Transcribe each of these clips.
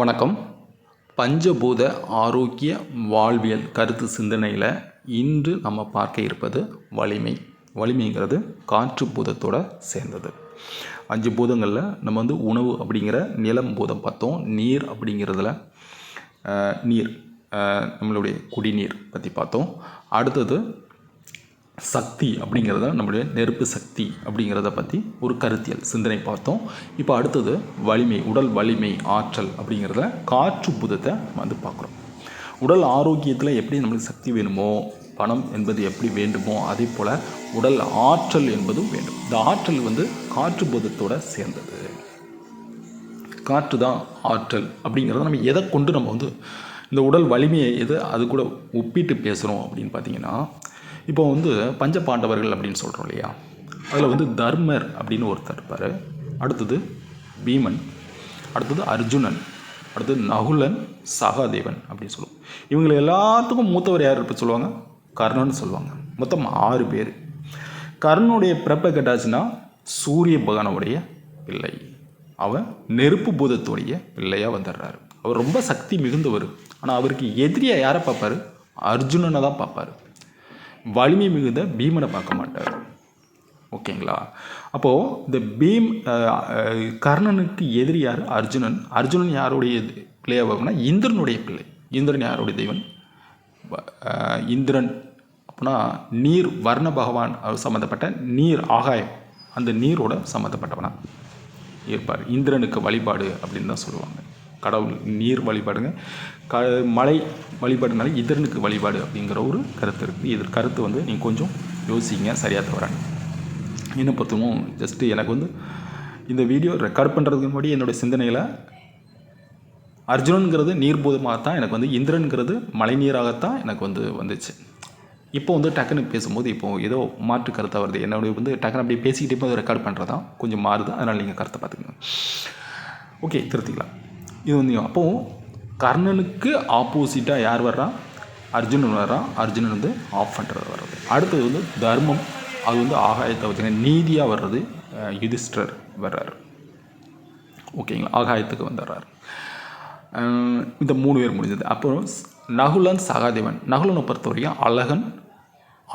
வணக்கம். பஞ்சபூத ஆரோக்கிய வாழ்வியல் கருத்து சிந்தனையில் இன்று நம்ம பார்க்க இருப்பது வலிமை. வலிமைங்கிறது காற்று பூதத்தோட சேர்ந்தது. அஞ்சு பூதங்களில் நம்ம வந்து உணவு அப்படிங்கிற நிலம் பூதம் பார்த்தோம். நீர் அப்படிங்கிறதுல நீர் நம்மளுடைய குடிநீர் பற்றி பார்த்தோம். அடுத்தது சக்தி அப்படிங்கிறத நம்மளுடைய நெருப்பு சக்தி அப்படிங்கிறத பற்றி ஒரு கருத்தியல் சிந்தனை பார்த்தோம். இப்போ அடுத்தது வலிமை உடல் வலிமை ஆற்றல் அப்படிங்கிறத காற்று புதத்தை வந்து பார்க்குறோம். உடல் ஆரோக்கியத்தில் எப்படி நம்மளுக்கு சக்தி வேணுமோ பணம் என்பது எப்படி வேண்டுமோ அதே போல் உடல் ஆற்றல் என்பதும் வேண்டும். இந்த ஆற்றல் வந்து காற்று புதத்தோடு சேர்ந்தது. காற்று தான் ஆற்றல் அப்படிங்கிறத நம்ம எதை கொண்டு நம்ம வந்து இந்த உடல் வலிமையை எது அது கூட ஒப்பிட்டு பேசுகிறோம் அப்படின்னு பார்த்தீங்கன்னா இப்போ வந்து பஞ்ச பாண்டவர்கள் அப்படின்னு சொல்கிறோம் இல்லையா? அதில் வந்து தர்மர் அப்படின்னு ஒருத்தர் இருப்பார். அடுத்தது பீமன் அடுத்தது அர்ஜுனன் அடுத்தது நகுலன் சகாதேவன் அப்படின்னு சொல்லுவோம். இவங்களை எல்லாத்துக்கும் மூத்தவர் யார் இருப்ப சொல்லுவாங்க? கர்ணன் சொல்லுவாங்க. மொத்தம் ஆறு பேர். கர்ணனுடைய பிறப்பை கேட்டாச்சுன்னா சூரிய பகவானுடைய பிள்ளை. அவன் நெருப்பு பூதத்துடைய பிள்ளையாக வந்துடுறாரு. அவர் ரொம்ப சக்தி மிகுந்தவர். ஆனால் அவருக்கு எதிரியாக யாரை பார்ப்பாரு? அர்ஜுனனை தான் பார்ப்பாரு. வலிமை மிகுந்த பீமனை பார்க்க மாட்டார். ஓகேங்களா? அப்போது இந்த பீம் கர்ணனுக்கு எதிரி யார்? அர்ஜுனன். அர்ஜுனன் யாருடைய பிள்ளையாக பார்க்கணும்னா இந்திரனுடைய பிள்ளை. இந்திரன் யாருடைய தெய்வன் இந்திரன். அப்படின்னா நீர் வர்ண பகவான் சம்மந்தப்பட்ட நீர் ஆகாயம். அந்த நீரோட சம்மந்தப்பட்டவனா இருப்பார். இந்திரனுக்கு வழிபாடு அப்படின்னு தான் சொல்லுவாங்க. கடவுள் நீர் வழிபாடுங்க. க மலை வழிபாடுனால இந்திரனுக்கு வழிபாடு அப்படிங்கிற ஒரு கருத்து இருக்குது இது கருத்து வந்து நீங்கள் கொஞ்சம் யோசிங்க சரியாக தவறாங்க என்னை பொறுத்தவும் ஜஸ்ட்டு எனக்கு வந்து இந்த வீடியோ ரெக்கார்ட் பண்ணுறதுக்கு முன்னாடி என்னுடைய சிந்தனையில் அர்ஜுனனுங்கிறது நீர்பூதமாக தான் எனக்கு வந்து இந்திரனுங்கிறது மழை நீராகத்தான் எனக்கு வந்து வந்துச்சு. இப்போ வந்து டக்குன்னு பேசும்போது இப்போ ஏதோ மாற்று கருத்தாக வருது. என்னுடைய வந்து டக்குன்னு அப்படியே பேசிக்கிட்டே போது ரெக்கார்ட் பண்ணுறது தான் கொஞ்சம் மாறுது. அதனால் நீங்கள் கருத்தை பார்த்துக்கங்க. ஓகே திருத்திக்கலாம். இது வந்து அப்போது கர்ணனுக்கு ஆப்போசிட்டாக யார் வர்றா? அர்ஜுனன் வர்றான் அர்ஜுனன் வந்து ஆஃப் பண்ணுறது வர்றது. அடுத்தது வந்து தர்மம். அது வந்து ஆகாயத்தை வச்சுங்க நீதியாக வர்றது யுதிஷ்டர் வர்றாரு. ஓகேங்களா? ஆகாயத்துக்கு வந்துடுறாரு. இந்த மூணு பேர் முடிஞ்சது. அப்புறம் நகுலன் சகாதேவன். நகுலனை பொறுத்த வரைக்கும் அழகன்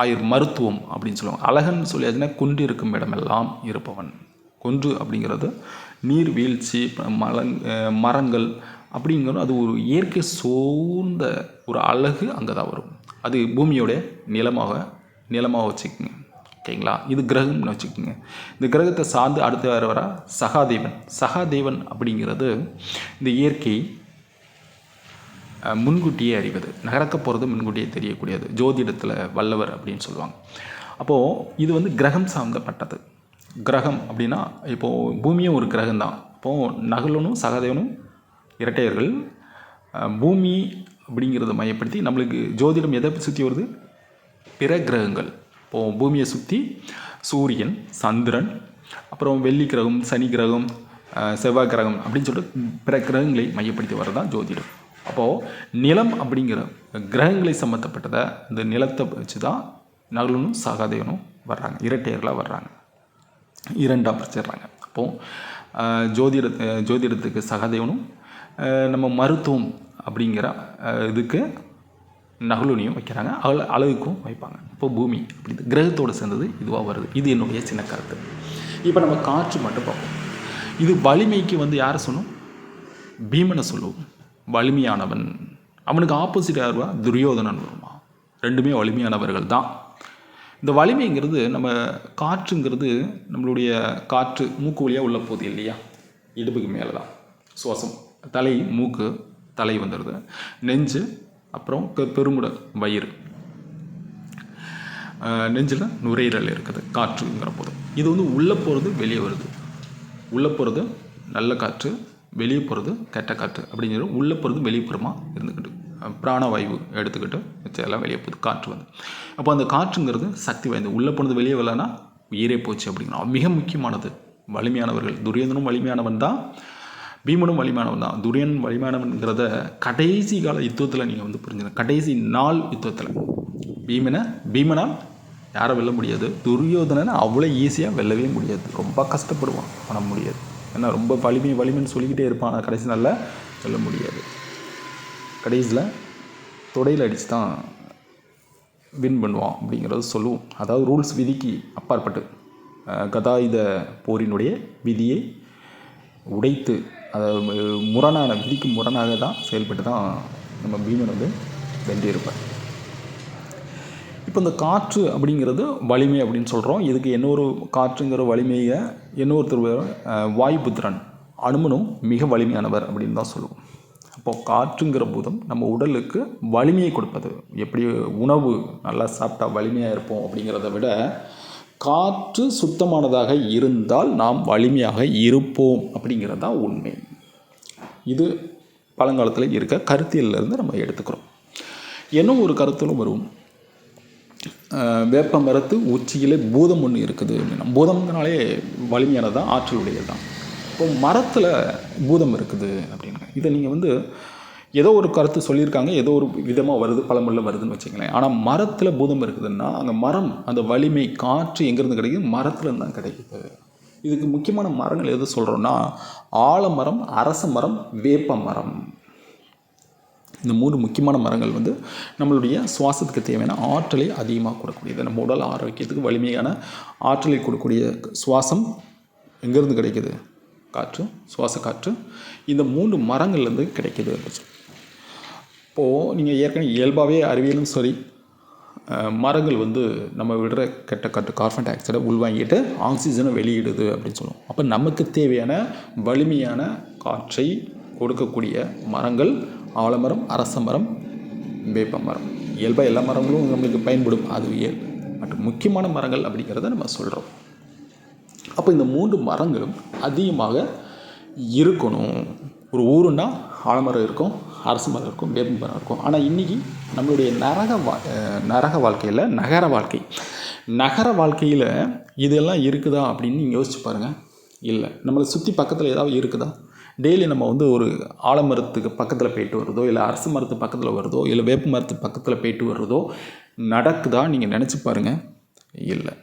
ஆயுர் மருத்துவம் அப்படின்னு சொல்லுவாங்க. அழகன் சொல்லியாச்சுன்னா குன்று இருக்கும் இடமெல்லாம் இருப்பவன். கொன்று அப்படிங்கிறது. நீர்வீழ்ச்சி மலங் மரங்கள் அப்படிங்கிறது அது ஒரு இயற்கை சூழ்ந்த ஒரு அழகு அங்கே தான் வரும். அது பூமியோட நிலமாக நிலமாக வச்சுக்கோங்க. ஓகேங்களா? இது கிரகம்னு வச்சுக்கோங்க. இந்த கிரகத்தை சார்ந்து அடுத்து வர வர சகாதேவன். சகாதேவன் அப்படிங்கிறது இந்த இயற்கை முன்கூட்டியே அறிவது. நகரக்க போகிறது முன்கூட்டியே தெரியக்கூடியது. ஜோதிடத்தில் வல்லவர் அப்படின்னு சொல்லுவாங்க. அப்போது இது வந்து கிரகம் சார்ந்தப்பட்டது கிரகம் அப்படின்னா இப்போது பூமியும் ஒரு கிரகம் தான் அப்போது நகுலனும் சகாதேவனும் இரட்டையர்கள் பூமி அப்படிங்கிறத மையப்படுத்தி நம்மளுக்கு ஜோதிடம் எதை சுற்றி வருது? பிற கிரகங்கள். இப்போது பூமியை சுற்றி சூரியன் சந்திரன் அப்புறம் வெள்ளி கிரகம் சனி கிரகம் செவ்வாய் கிரகம் அப்படின்னு சொல்லிட்டு பிற கிரகங்களை மையப்படுத்தி வரதான் ஜோதிடம். அப்போது நிலம் அப்படிங்கிற கிரகங்களை சம்மந்தப்பட்டதை இந்த நிலத்தை வச்சு தான் நகலனும் சகாதேவனும் வர்றாங்க இரட்டையர்களாக வர்றாங்க. இரண்டாக பிரிச்சிடுறாங்க. அப்போது ஜோதிட ஜோதிடத்துக்கு சகதேவனும் நம்ம மருத்துவம் அப்படிங்கிற இதுக்கு நகுலனையும் வைக்கிறாங்க. அழ அழகுக்கும் வைப்பாங்க. இப்போ பூமி அப்படி கிரகத்தோடு சேர்ந்தது இதுவாக வருது. இது என்னுடைய சின்ன கருத்து. இப்போ நம்ம காற்று மட்டும் பார்ப்போம். இது வலிமைக்கு வந்து யாரை சொன்னோம் பீமனை சொல்லுவோம் வலிமையானவன். அவனுக்கு ஆப்போசிட் யாருவா துரியோதனன் வருமா ரெண்டுமே வலிமையானவர்கள் தான். இந்த வலிமைங்கிறது நம்ம காற்றுங்கிறது நம்மளுடைய காற்று மூக்கு வழியாக உள்ள போகுது இல்லையா? இடுப்புக்கு மேலே தான் சுவாசம். தலை மூக்கு தலை வந்துடுது நெஞ்சு அப்புறம் பெ- வயிறு. நெஞ்சில் நுரையீரல் இருக்குது காற்றுங்கிற போது. இது வந்து உள்ளே போகிறது வெளியே வருது. உள்ளே போகிறது நல்ல காற்று வெளியே போகிறது கெட்ட காற்று அப்படிங்கிறது உள்ளே போகிறது வெளிப்புறமாக இருந்துக்கிட்டு பிராணவாயு எடுத்துக்கிட்டு மிச்சம் வெளியே போகுது காற்று வந்து. அப்போ அந்த காற்றுங்கிறது சக்தி வாய்ந்தது உள்ளே போனது வெளியே வரலன்னா உயிரே போச்சு அப்படிங்கிறோம். மிக முக்கியமானது. வலிமையானவர்கள் துரியந்தனும் வலிமையானவன் தான் பீமனும் வலிமையானவன் தான். துரியன் வலிமையானவன்கிறத கடைசி கால யுத்தத்தில் நீங்கள் வந்து புரிஞ்சுக்கணும். கடைசி நாள் யுத்தத்தில். பீமனை பீமனால் யாரை வெல்ல முடியாது. துரியோதனனை அவ்வளோ ஈஸியாக வெல்லவே முடியாது. ரொம்ப கஷ்டப்படுவான். பண்ண முடியாது. ஏன்னா ரொம்ப வலிமை வலிமைன்னு சொல்லிக்கிட்டே இருப்பான். கடைசி நாளில் சொல்ல முடியாது. கடைசியில் தொடையில் அடித்து தான் வின் பண்ணுவான் அப்படிங்கிறத சொல்லுவோம். அதாவது ரூல்ஸ் விதிக்கு அப்பாற்பட்டு கதாயுத போரினுடைய விதியை உடைத்து அதாவது முரணான விதிக்கு முரணாக தான் செயல்பட்டு தான் நம்ம பீமன் வந்து வென்றிருப்பார். இப்போ இந்த காற்று அப்படிங்கிறது வலிமை அப்படின்னு சொல்கிறோம் இதுக்கு இன்னொரு காற்றுங்கிற வலிமையை இன்னொருத்தர் அஹ், வாயுபுத்திரன். அனுமனும் மிக வலிமையானவர் அப்படின்னு தான் சொல்லுவோம். அப்போது காற்றுங்கிற பூதம் நம்ம உடலுக்கு வலிமையை கொடுப்பது. எப்படி உணவு நல்லா சாப்பிட்டா வலிமையாக இருப்போம் அப்படிங்கிறத விட காற்று சுத்தமானதாக இருந்தால் நாம் வலிமையாக இருப்போம் அப்படிங்கிறது தான் உண்மை. இது பழங்காலத்தில் இருக்க கருத்தியல்ல இருந்து நம்ம எடுத்துக்கிறோம். இன்னும் ஒரு கருத்திலும் வரும். வேப்ப மரத்து உச்சியிலே பூதம் ஒன்று இருக்குது. அப்படின்னா பூதம்னாலே வலிமையானது தான் ஆற்றலுடையது தான் இப்போ மரத்தில் பூதம் இருக்குது அப்படின்னு. இதை நீங்கள் வந்து ஏதோ ஒரு கருத்து சொல்லியிருக்காங்க ஏதோ ஒரு விதமாக வருது பழமொழியில் வருதுன்னு வச்சுங்களேன் ஆனால் மரத்தில் பூதம் இருக்குதுன்னா அந்த மரம் அந்த வலிமை காற்று எங்கேருந்து கிடைக்குது? மரத்தில் தான் கிடைக்குது. இதுக்கு முக்கியமான மரங்கள் எது சொல்கிறோன்னா ஆலமரம் அரச மரம் வேப்ப மரம். இந்த மூணு முக்கியமான மரங்கள் வந்து நம்மளுடைய சுவாசத்துக்கு தேவையான ஆற்றலை அதிகமாக கொடுக்கக்கூடியது. நம்ம உடல் ஆரோக்கியத்துக்கு வலிமையான ஆற்றலை கொடுக்கக்கூடிய சுவாசம் எங்கேருந்து கிடைக்குது? காற்று சுவாச காற்று இந்த மூன்று மரங்கள்லேருந்து கிடைக்கிது இப்போது நீங்கள் ஏற்கனவே இயல்பாகவே அறிவியலும் சரி மரங்கள் வந்து நம்ம விடுற கெட்ட காற்று கார்பன் டை ஆக்சைடை உள்வாங்கிட்டு ஆக்சிஜனை வெளியிடுது அப்படின்னு சொல்லுவோம். அப்போ நமக்கு தேவையான வலிமையான காற்றை கொடுக்கக்கூடிய மரங்கள் ஆலமரம் அரச மரம் வேப்ப மரம். இயல்பாக எல்லா மரங்களும் நம்மளுக்கு பயன்படும் அது இயல் மற்றும் முக்கியமான மரங்கள் அப்படிங்கிறத நம்ம சொல்கிறோம் அப்போ இந்த மூன்று மரங்களும் அதிகமாக இருக்கணும். ஒரு ஊருன்னா ஆலமரம் இருக்கும் அரசு மரம் இருக்கும் வேப்ப மரம் இருக்கும். ஆனால் இன்றைக்கி நம்மளுடைய நரக வா நரக வாழ்க்கையில் நகர வாழ்க்கை. நகர வாழ்க்கையில் இதெல்லாம் இருக்குதா அப்படின்னு நீங்கள் யோசிச்சு பாருங்கள் இல்லை. நம்மளை சுற்றி பக்கத்தில் ஏதாவது இருக்குதா? டெய்லி நம்ம வந்து ஒரு ஆலமரத்துக்கு பக்கத்தில் போயிட்டு வருதோ இல்லை அரசு மரத்து பக்கத்தில் வருதோ இல்லை வேப்ப மரத்து பக்கத்தில் போயிட்டு வருதோ நடக்குதா நீங்கள் நினச்சி பாருங்கள் இல்லை.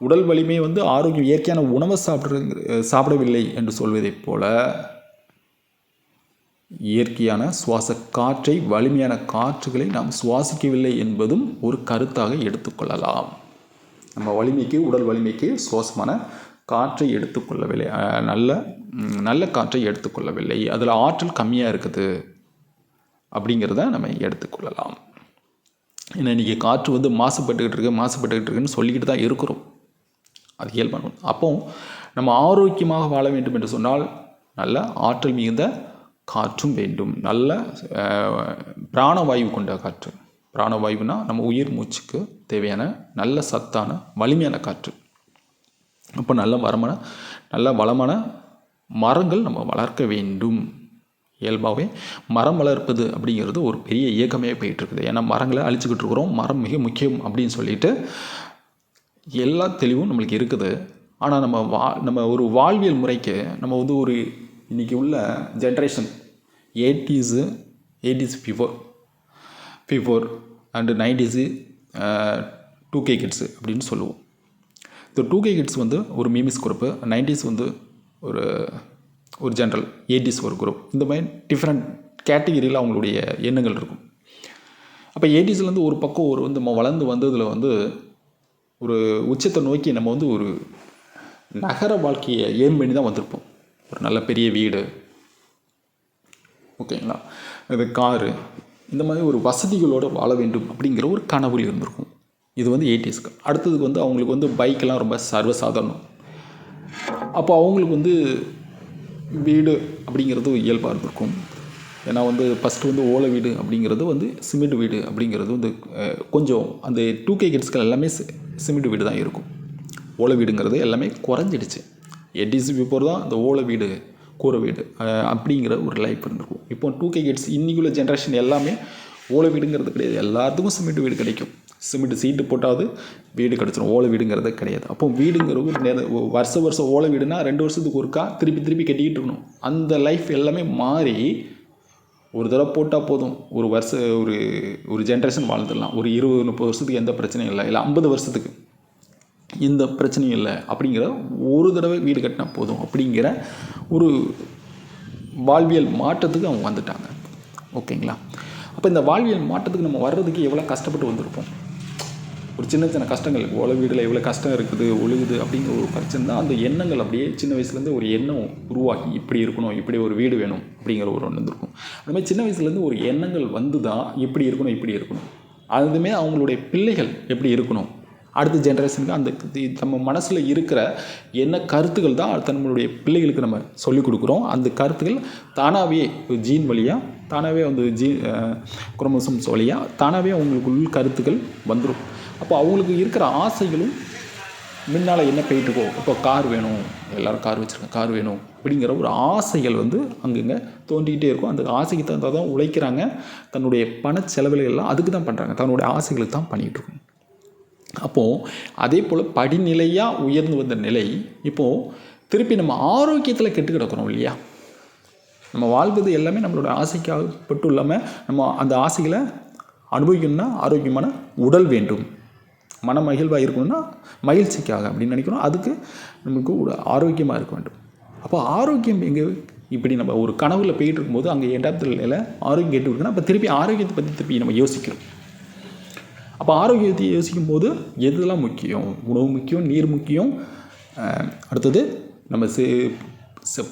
உடல் வலிமை வந்து ஆரோக்கியம் இயற்கையான உணவை சாப்பிட்ற சாப்பிடவில்லை என்று சொல்வதைப் போல இயற்கையான சுவாச காற்றை வலிமையான காற்றுகளை நாம் சுவாசிக்கவில்லை என்பதும் ஒரு கருத்தாக எடுத்துக்கொள்ளலாம் நம்ம வலிமைக்கு உடல் வலிமைக்கு சுவாசமான காற்றை எடுத்துக்கொள்ளவில்லை நல்ல நல்ல காற்றை எடுத்துக்கொள்ளவில்லை அதில் ஆற்றல் கம்மியாக இருக்குது அப்படிங்கிறத நம்ம எடுத்துக்கொள்ளலாம் ஏன்னா இன்றைக்கி காற்று வந்து மாசுபட்டுக்கிட்டு இருக்கு மாசுபட்டுக்கிட்டு இருக்குன்னு சொல்லிக்கிட்டு தான் இருக்கிறோம். அது இயல்பான அப்போ நம்ம ஆரோக்கியமாக வாழ வேண்டும் என்று சொன்னால் நல்ல ஆற்றல் மிகுந்த காற்றும் வேண்டும். நல்ல பிராணவாயு கொண்ட காற்று. பிராணவாயுனா நம்ம உயிர் மூச்சுக்கு தேவையான நல்ல சத்தான வலிமையான காற்று. அப்போ நல்ல வரமான நல்ல வளமான மரங்கள் நம்ம வளர்க்க வேண்டும். இயல்பாகவே மரம் வளர்ப்பது அப்படிங்கிறது ஒரு பெரிய இயக்கமே போயிட்டுருக்குது ஏன்னா மரங்களை அழிச்சுக்கிட்டு இருக்கிறோம். மரம் மிக முக்கியம் அப்படின்னு சொல்லிட்டு எல்லா தெளிவும் நம்மளுக்கு இருக்குது. ஆனால் நம்ம வா நம்ம ஒரு வாழ்வியல் முறைக்கு நம்ம வந்து ஒரு இன்றைக்கி உள்ள generation eighties eighties before before and nineties two K kids அப்படின்னு சொல்லுவோம். இந்த டூ கே கிட்ஸ் வந்து ஒரு மீமிஸ் குரூப்பு நைன்டிஸ் வந்து ஒரு ஒரு ஜென்ரல் எயிட்டிஸ் ஒரு குரூப் இந்த மாதிரி டிஃப்ரெண்ட் கேட்டகிரியில் அவங்களுடைய எண்ணங்கள் இருக்கும். அப்போ எயிட்டிஸ்லேருந்து ஒரு பக்கம் ஒரு வந்து நம்ம வளர்ந்து வந்ததில் வந்து ஒரு உச்சத்தை நோக்கி நம்ம வந்து ஒரு நகர வாழ்க்கையை ஏம் பண்ணி தான் வந்திருப்போம். ஒரு நல்ல பெரிய வீடு. ஓகேங்களா? இது காரு. இந்த மாதிரி ஒரு வசதிகளோடு வாழ வேண்டும் அப்படிங்கிற ஒரு கனவுல இருந்திருக்கும். இது வந்து எயிட்டிஸ்க்கு அடுத்ததுக்கு வந்து அவங்களுக்கு வந்து பைக்கெல்லாம் ரொம்ப சர்வசாதாரணம். அப்போ அவங்களுக்கு வந்து வீடு அப்படிங்கிறது இயல்பாக இருந்திருக்கும். ஏன்னா வந்து ஃபஸ்ட்டு வந்து ஓலை வீடு அப்படிங்கிறது வந்து சிமெண்ட் வீடு அப்படிங்கிறது வந்து கொஞ்சம் அந்த டூ கே கிட்ஸ்கள் எல்லாமே சிமெண்ட் வீடு தான் இருக்கும். ஓலை வீடுங்கிறது எல்லாமே குறைஞ்சிடுச்சு. எயிட்டிஸ் பிஃபோர் தான் இந்த ஓலை வீடு கூரை வீடு அப்படிங்கிற ஒரு லைஃப் இருந்திருக்கும். இப்போ டூ கே கிட்ஸ் இன்றைக்குள்ள ஜென்ரேஷன் எல்லாமே ஓலை வீடுங்கிறது கிடையாது. எல்லாத்துக்கும் சிமெண்ட் வீடு கிடைக்கும். சிமெண்ட் சீட்டு போட்டாவது வீடு கிடச்சிரும். ஓலை வீடுங்கிறது கிடையாது. அப்போ வீடுங்கிறது ஒரு நேர வருஷ வருஷம் ஓலை வீடுனா ரெண்டு வருஷத்துக்கு ஒருக்கா திருப்பி திருப்பி கட்டிக்கிட்டு இருக்கணும். அந்த லைஃப் எல்லாமே மாறி ஒரு தடவை போட்டால் போதும். ஒரு வருஷ ஒரு ஒரு ஜென்ரேஷன் வாழ்ந்துடலாம். ஒரு இருபது முப்பது வருஷத்துக்கு எந்த பிரச்சனையும் இல்லை. இல்லை ஐம்பது வருஷத்துக்கு இந்த பிரச்சனையும் இல்லை. அப்படிங்கிற ஒரு தடவை வீடு கட்டினா போதும் அப்படிங்கிற ஒரு வாழ்வியல் மாற்றத்துக்கு அவங்க வந்துட்டாங்க. ஓகேங்களா? அப்போ இந்த வாழ்வியல் மாற்றத்துக்கு நம்ம வர்றதுக்கு எவ்வளோ கஷ்டப்பட்டு வந்திருப்போம்? ஒரு சின்ன சின்ன கஷ்டங்கள். உல வீடில் எவ்வளோ கஷ்டம் இருக்குது ஒழுகுது அப்படிங்கிற ஒரு பிரச்சனை தான் அந்த எண்ணங்கள் அப்படியே சின்ன வயசுலேருந்து ஒரு எண்ணம் உருவாக்கி இப்படி இருக்கணும் இப்படி ஒரு வீடு வேணும் அப்படிங்கிற ஒரு ஒன்று இருக்கும் அந்த மாதிரி சின்ன வயசுலேருந்து ஒரு எண்ணங்கள் வந்து தான் இப்படி இருக்கணும் இப்படி இருக்கணும். அதுவுமே அவங்களுடைய பிள்ளைகள் எப்படி இருக்கணும்? அடுத்த ஜென்ரேஷனுக்கு அந்த நம்ம மனசில் இருக்கிற என்ன கருத்துக்கள் தான் நம்மளுடைய பிள்ளைகளுக்கு நம்ம சொல்லிக் கொடுக்குறோம். அந்த கருத்துக்கள் தானாகவே ஜீன் வழியாக தானாகவே வந்து ஜீ குரோமோசோம்ஸ் வழியாக தானாகவே அவங்களுக்கு உள் கருத்துக்கள் வந்துடும் அப்போ அவங்களுக்கு இருக்கிற ஆசைகளும் முன்னால் என்ன போயிட்டுருக்கோ இப்போ கார் வேணும் எல்லோரும் கார் வச்சுருக்காங்க கார் வேணும் அப்படிங்கிற ஒரு ஆசைகள் வந்து அங்கங்கே தோண்டிக்கிட்டே இருக்கும். அந்த ஆசைக்கு தகுந்தால் தான் உழைக்கிறாங்க. தன்னுடைய பண செலவுகள் எல்லாம் அதுக்கு தான் பண்ணுறாங்க தன்னுடைய ஆசைகளுக்கு தான் பண்ணிகிட்டுருக்கும் அப்போது அதே போல் படிநிலையாக உயர்ந்து வந்த நிலை இப்போது திருப்பி நம்ம ஆரோக்கியத்தில் கெட்டு கிடக்கிறோம் இல்லையா? நம்ம வாழ்வது எல்லாமே நம்மளோட ஆசைக்காக மட்டும் இல்லாமல் நம்ம அந்த ஆசைகளை அனுபவிக்கணும்னா ஆரோக்கியமான உடல் வேண்டும். மன மகிழ்வாக இருக்கணும்னா மகிழ்ச்சிக்காக அப்படின்னு நினைக்கிறோம். அதுக்கு நமக்கு ஒரு ஆரோக்கியமாக இருக்க வேண்டும். அப்போ ஆரோக்கியம் எங்கே இப்படி நம்ம ஒரு கனவுல போயிட்டு இருக்கும்போது அங்கே எட்டாவது நிலையில் ஆரோக்கியம் கேட்டு இருக்குன்னா அப்போ திருப்பி ஆரோக்கியத்தை பற்றி திருப்பி நம்ம யோசிக்கிறோம். அப்போ ஆரோக்கியத்தை யோசிக்கும் போது எதுலாம் முக்கியம்? உணவு முக்கியம் நீர் முக்கியம் அடுத்தது நம்ம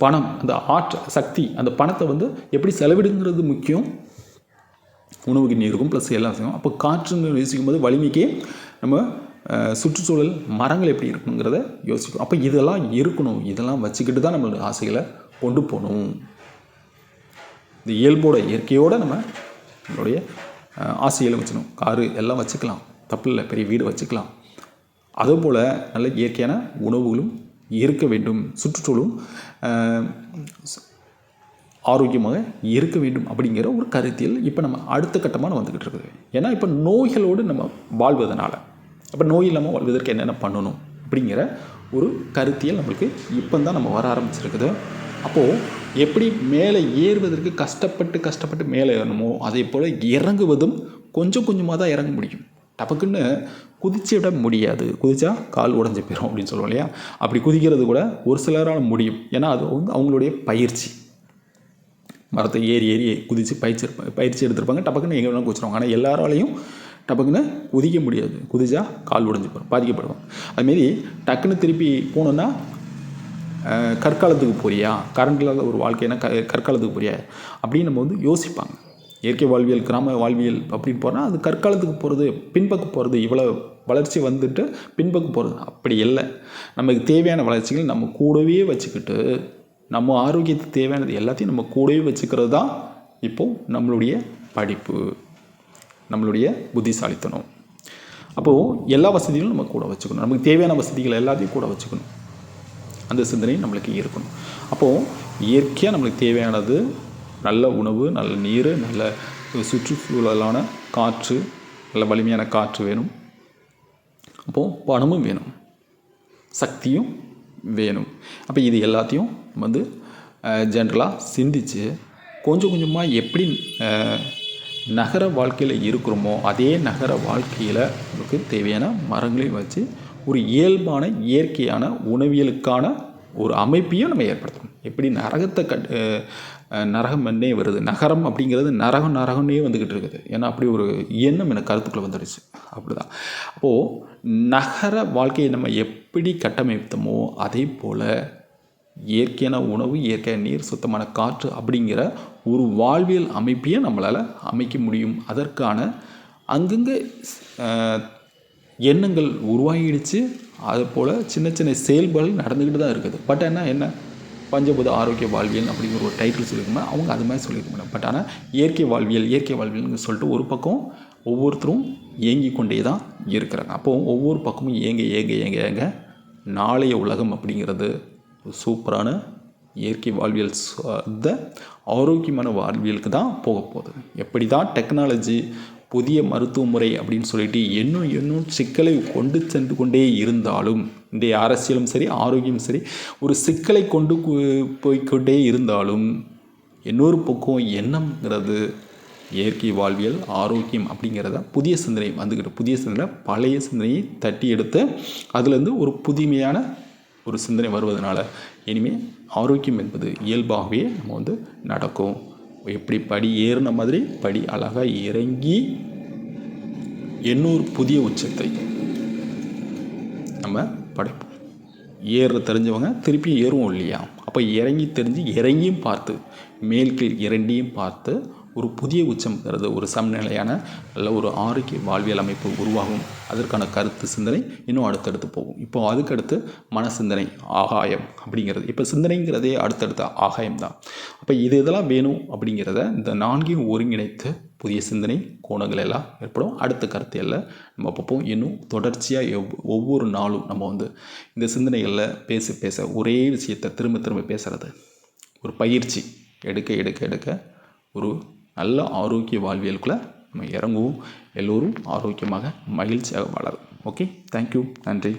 பணம் அந்த ஆற்ற சக்தி அந்த பணத்தை வந்து எப்படி செலவிடுங்கிறது முக்கியம். உணவுக்கு நீருக்கும் ப்ளஸ் எல்லாம் செய்யும் அப்போ காற்றுன்னு யோசிக்கும் போது வலிமைக்கு நம்ம சுற்றுச்சூழல் மரங்கள் எப்படி இருக்கணுங்கிறத யோசிக்கணும். அப்போ இதெல்லாம் இருக்கணும். இதெல்லாம் வச்சுக்கிட்டு தான் நம்மளோட ஆசைகளை கொண்டு போகணும். இந்த இயல்போட இயற்கையோடு நம்ம நம்மளுடைய அஹ், ஆசைகளை வச்சுக்கணும். காரு எல்லாம் வச்சுக்கலாம். தப்பு இல்லை. பெரிய வீடு வச்சுக்கலாம். அதுபோல் நல்ல இயற்கையான உணவுகளும் இருக்க வேண்டும். சுற்றுச்சூழலும் ஆரோக்கியமாக இருக்க வேண்டும் அப்படிங்கிற ஒரு கருத்தில் இப்போ நம்ம அடுத்த கட்டமாக வந்துக்கிட்டு இருக்குது. ஏன்னா இப்போ நோய்களோடு நம்ம வாழ்வதனால. அப்போ நோய் இல்லாமல் வாழ்வதற்கு என்னென்ன பண்ணணும் அப்படிங்கிற ஒரு கருத்தியல் நம்மளுக்கு இப்போ தான் நம்ம வர ஆரம்பிச்சிருக்குது. அப்போது எப்படி மேலே ஏறுவதற்கு கஷ்டப்பட்டு கஷ்டப்பட்டு மேலே ஏறணுமோ அதே போல் இறங்குவதும் கொஞ்சம் கொஞ்சமாக தான் இறங்க முடியும். டபக்குன்னு குதிச்சு விட முடியாது. குதிச்சா கால் உடஞ்சி போயிடும் அப்படின்னு சொல்லுவோம் இல்லையா? அப்படி குதிக்கிறது கூட ஒரு சிலரால் முடியும். ஏன்னா அது வந்து அவங்களுடைய பயிற்சி. மரத்தை ஏறி ஏறி குதித்து பயிற்சி பயிற்சி எடுத்திருப்பாங்க. டபக்குன்னு எங்கே வேணாலும் குதிச்சிருவாங்க. ஆனால் எல்லாராலையும் டபக்குன்னு குதிக்க முடியாது. குதிச்சா கால் உடஞ்சி போயிடும் பாதிக்கப்படுவோம். அதுமாரி டக்குன்னு திருப்பி போனோன்னா கற்காலத்துக்கு போறியா? கரண்ட் இல்லாத ஒரு வாழ்க்கைனா க கற்காலத்துக்கு போறியா? அப்படின்னு நம்ம வந்து யோசிப்பாங்க. இயற்கை வாழ்வியல் கிராம வாழ்வியல் அப்படின்னு போனால் அது கற்காலத்துக்கு போகிறது பின்பக்கம் போகிறது இவ்வளோ வளர்ச்சி வந்துட்டு பின்பக்கம் போகிறது அப்படி இல்லை. நமக்கு தேவையான வளர்ச்சிகள் நம்ம கூடவே வச்சுக்கிட்டு நம்ம ஆரோக்கியத்துக்கு தேவையானது எல்லாத்தையும் நம்ம கூடவே வச்சுக்கிறது தான் இப்போது நம்மளுடைய படிப்பு. நம்மளுடைய புத்திசாலித்தனம். அப்போது எல்லா வசதிகளும் நம்ம கூட வச்சுக்கணும். நமக்கு தேவையான வசதிகள் எல்லாத்தையும் கூட வச்சுக்கணும். அந்த சிந்தனை நம்மளுக்கு இருக்கணும். அப்போது இயற்கையாக நம்மளுக்கு தேவையானது நல்ல உணவு நல்ல நீர் நல்ல சுற்றுச்சூழலான காற்று நல்ல வலிமையான காற்று வேணும். அப்போது பணமும் வேணும். சக்தியும் வேணும். அப்போ இது எல்லாத்தையும் வந்து ஜென்ரலாக சிந்திச்சு கொஞ்சம் கொஞ்சமாக எப்படி நகர வாழ்க்கையில் இருக்கிறோமோ அதே நகர வாழ்க்கையில் நமக்கு தேவையான மரங்களையும் வச்சு ஒரு இயல்பான இயற்கையான உணவியலுக்கான ஒரு அமைப்பையும் நம்ம ஏற்படுத்தணும். எப்படி நரகத்தை கட் நரகம் என்னே வருது. நகரம் அப்படிங்கிறது நரகம் நரகம்னே வந்துக்கிட்டு இருக்குது. ஏன்னா அப்படி ஒரு எண்ணம் எனக்கு கருத்துக்குள்ளே வந்துடுச்சு அப்படிதான். அப்போது நகர வாழ்க்கையை நம்ம எப்படி கட்டமைத்தோமோ அதே போல் இயற்கையான உணவு இயற்கையான நீர் சுத்தமான காற்று அப்படிங்கிற ஒரு வாழ்வியல் அமைப்பையே நம்மளால் அமைக்க முடியும். அதற்கான அங்கங்கே எண்ணங்கள் உருவாகிடுச்சு. அது போல் சின்ன சின்ன செயல்பாடுகள் நடந்துக்கிட்டு தான் இருக்குது. பட் என்ன என்ன? பஞ்சபூத ஆரோக்கிய வாழ்வியல் அப்படிங்கிற ஒரு டைட்டில் சொல்லியிருக்கோம் அவங்க அது மாதிரி சொல்லியிருக்க மாட்டாங்க. பட் ஆனால் இயற்கை வாழ்வியல் இயற்கை வாழ்வியல்னு சொல்லிட்டு ஒரு பக்கம் ஒவ்வொருத்தரும் இயங்கி கொண்டே தான் இருக்கிறாங்க. அப்போது ஒவ்வொரு பக்கமும் ஏங்க ஏங்க ஏங்க ஏங்க நாளைய உலகம் அப்படிங்கிறது சூப்பரான இயற்கை வாழ்வியல் சார்ந்த ஆரோக்கியமான வாழ்வியலுக்கு தான் போக போகுது. எப்படி தான் டெக்னாலஜி புதிய மருத்துவ முறை அப்படின்னு சொல்லிட்டு இன்னும் இன்னும் சிக்கலை கொண்டு சென்று கொண்டே இருந்தாலும் இன்றைய அரசியலும் சரி ஆரோக்கியம் சரி ஒரு சிக்கலை கொண்டு போய்கொண்டே போய்க்கொண்டே இருந்தாலும் இன்னொரு பக்கம் எண்ணம்ங்கிறது இயற்கை வாழ்வியல் ஆரோக்கியம் அப்படிங்கிறத புதிய சிந்தனை வந்துக்கிட்டு புதிய சிந்தனை பழைய சிந்தனையை தட்டி எடுத்து அதுலேருந்து ஒரு புதுமையான ஒரு சிந்தனை வருவதனால இனிமேல் ஆரோக்கியம் என்பது இயல்பாகவே நம்ம வந்து நடக்கும். எப்படி படி ஏறின மாதிரி படி அழகாக இறங்கி எண்ணூறு புதிய உச்சத்தை நம்ம படைப்போம். ஏற தெரிஞ்சவங்க திருப்பி ஏறுவோம் இல்லையா? அப்போ இறங்கி தெரிஞ்சு இறங்கியும் பார்த்து மேல் கீழ் இரண்டையும் பார்த்து ஒரு புதிய உச்சம்ங்கிறது ஒரு சமநிலையான நல்ல ஒரு ஆரோக்கிய வாழ்வியல் அமைப்பு உருவாகும். அதற்கான கருத்து சிந்தனை இன்னும் அடுத்தடுத்து போகும். இப்போ அதுக்கடுத்து மன சிந்தனை ஆகாயம் அப்படிங்கிறது. இப்போ சிந்தனைங்கிறதே அடுத்தடுத்த ஆகாயம் தான். அப்போ இது இதெல்லாம் வேணும் அப்படிங்கிறத இந்த நான்கையும் ஒருங்கிணைத்து புதிய சிந்தனை கோணங்கள் எல்லாம் ஏற்படும். அடுத்த கருத்தியல்ல நம்ம பார்ப்போம். இன்னும் தொடர்ச்சியாக எவ் ஒவ்வொரு நாளும் நம்ம வந்து இந்த சிந்தனைகளில் பேச பேச ஒரே விஷயத்தை திரும்ப திரும்ப பேசுகிறது ஒரு பயிற்சி எடுக்க எடுக்க எடுக்க ஒரு நல்ல ஆரோக்கிய வாழ்வியலுக்குள்ளே நம்ம இறங்குவோம். எல்லோரும் ஆரோக்கியமாக மகிழ்ச்சியாக வாழலாம் ஓகே தேங்க்யூ நன்றி.